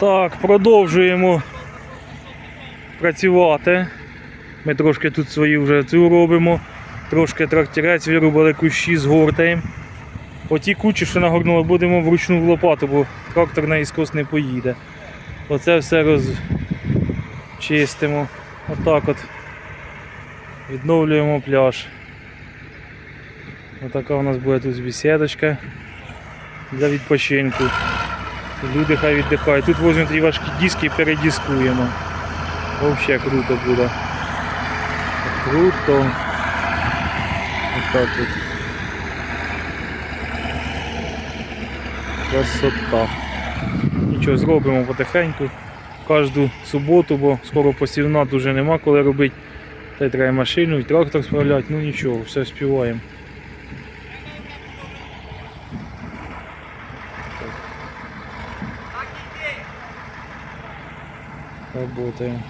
Так, продовжуємо працювати. Ми трошки тут свою вже цю робимо. Трошки тракторець вирубали кущі, згортаємо. Оті кучі, що нагорнули, будемо вручну в лопату, бо трактор наїскос не поїде. Оце все розчистимо. Отак от. Відновлюємо пляж. Отака у нас буде тут бесідочка для відпочинку. Люди хай віддихають. Тут візьмемо ті важкі диски і передіскуємо. Взагалі круто буде. Круто. Отак от. Красота. Нічого зробимо потихеньку. Кожну суботу, бо скоро посівна дуже нема коли робити. Та й треба машину і трактор справляти. Ну нічого, все співаємо. Работаем.